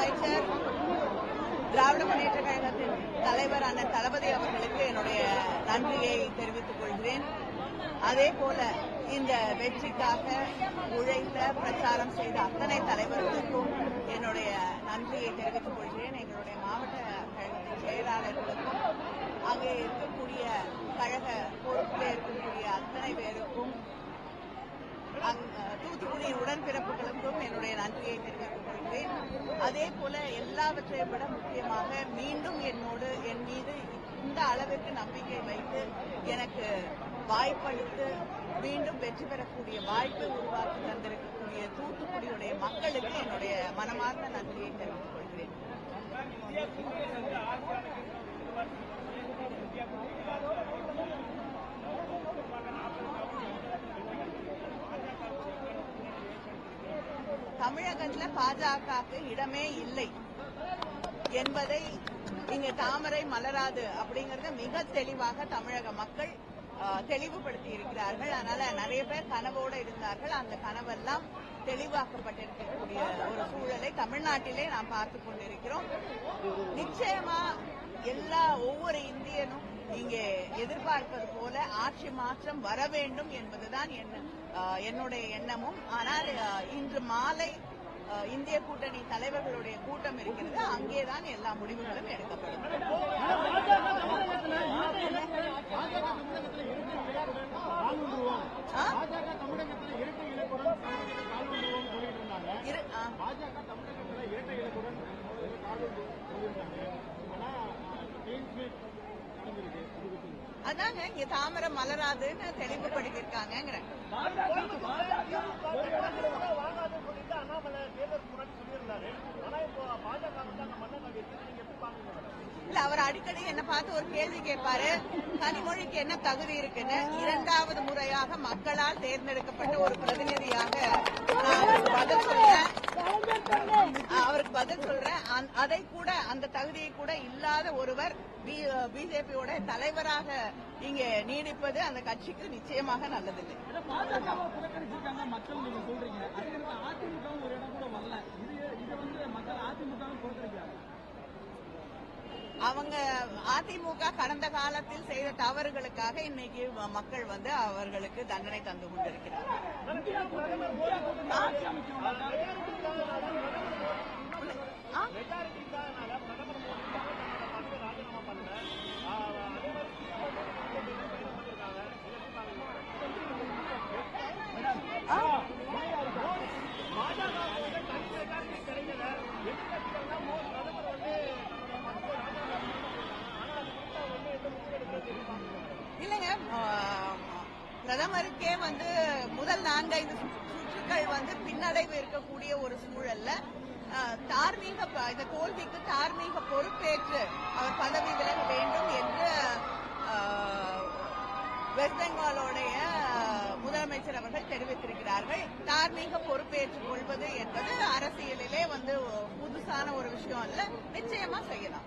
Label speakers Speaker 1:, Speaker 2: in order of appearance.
Speaker 1: அமைச்சர் திராவிட முன்னேற்ற கழகத்தின் தலைவர் அண்ணன் தளபதி அவர்களுக்கு என்னுடைய நன்றியை தெரிவித்துக் கொள்கிறேன். அதே போல இந்த வெற்றிக்காக உழைத்த பிரச்சாரம் செய்த அத்தனை தலைவர்களுக்கும் என்னுடைய நன்றியை தெரிவித்துக் கொள்கிறேன். எங்களுடைய மாவட்ட கழகத்தின் செயலாளர்களுக்கும் அங்கே இருக்கக்கூடிய கழக பொறுப்பில் இருக்கக்கூடிய அத்தனை பேருக்கும் தூத்துக்குடி உடன்பிறப்புகளுக்கும் என்னுடைய நன்றியை தெரிவித்துக் கொள்கிறேன் அதே போல எல்லாவற்றையும் விட முக்கியமாக மீண்டும் என்னோடு என் மீது இந்த அளவிற்கு நம்பிக்கை வைத்து எனக்கு வாய்ப்பளித்து மீண்டும் வெற்றி பெறக்கூடிய வாய்ப்பை உருவாக்கி தந்திருக்கக்கூடிய தூத்துக்குடியுடைய மக்களுக்கு என்னுடைய மனமார்ந்த நன்றியை தெரிவித்துக் கொள்கிறேன். தமிழகத்துல பாஜகவுக்கு இடமே இல்லை என்பதை இங்க தாமரை மலராது அப்படிங்கறத மிக தெளிவாக தமிழக மக்கள் ஆஹ், தெளிவுபடுத்தி இருக்கிறார்கள். அதனால நிறைய பேர் கனவோடு இருந்தார்கள். அந்த கனவெல்லாம் தெளிவாக்கப்பட்டிருக்கக்கூடிய ஒரு சூழலை தமிழ்நாட்டிலே நாம் பார்த்து கொண்டிருக்கிறோம். நிச்சயமா எல்லா ஒவ்வொரு இந்தியனும் இங்கே எதிர்பார்ப்பது போல ஆட்சி மாற்றம் வர வேண்டும் என்பதுதான் என்னுடைய எண்ணமும். ஆனால் இன்று மாலை இந்திய கூட்டணி தலைவர்களுடைய கூட்டம் இருக்கிறது. அங்கேதான் எல்லா முடிவுகளும் எடுக்கப்படும்.
Speaker 2: பாஜக தமிழகத்தில் இரட்டை இலக்குடன்
Speaker 1: அதாங்க இங்க தாமரை மலராதுன்னு
Speaker 2: தெளிவுபடுத்திருக்காங்க
Speaker 1: இல்ல அவர் அடிக்கடி என்ன பார்த்து ஒரு கேள்வி கேட்பாரு. கனிமொழிக்கு என்ன தகுதி இருக்குன்னு இரண்டாவது முறையாக மக்களால் தேர்ந்தெடுக்கப்பட்ட ஒரு பிரதிநிதியாக நான் பதில் சொல்றேன் அவருக்கு பதில் சொல்றேன். அதை கூட அந்த தகுதியை கூட இல்லாத ஒருவர் பிஜேபியோட தலைவராக இங்க நீடிப்பது அந்த கட்சிக்கு நிச்சயமாக நல்லதில்லை.
Speaker 2: புறக்கணிச்சிருக்காங்க மக்கள் நீங்க சொல்றீங்க. அதிமுக ஒரு இடம் கூட வரல. இது வந்து மக்கள் அதிமுக
Speaker 1: அவங்க அதிமுக கடந்த காலத்தில் செய்த தவறுகளுக்காக இன்னைக்கு மக்கள் வந்து அவர்களுக்கு தண்டனை தந்து கொண்டிருக்கிறார்கள். பிரதமருக்கே வந்து முதல் நான்கைந்து சு- சுற்றுக்கள் வந்து பின்னடைவு இருக்கக்கூடிய ஒரு சூழல்ல தார்மீக இந்த தோல்விக்கு தார்மீக பொறுப்பேற்று அவர் பதவி விலக வேண்டும் என்று வெஸ்ட் பெங்காலோடைய முதலமைச்சர் அவர்கள் தெரிவித்திருக்கிறார்கள். தார்மீக பொறுப்பேற்றுக் கொள்வது என்பது அரசியலிலே வந்து புதுசான ஒரு விஷயம் அல்ல. நிச்சயமா செய்யலாம்.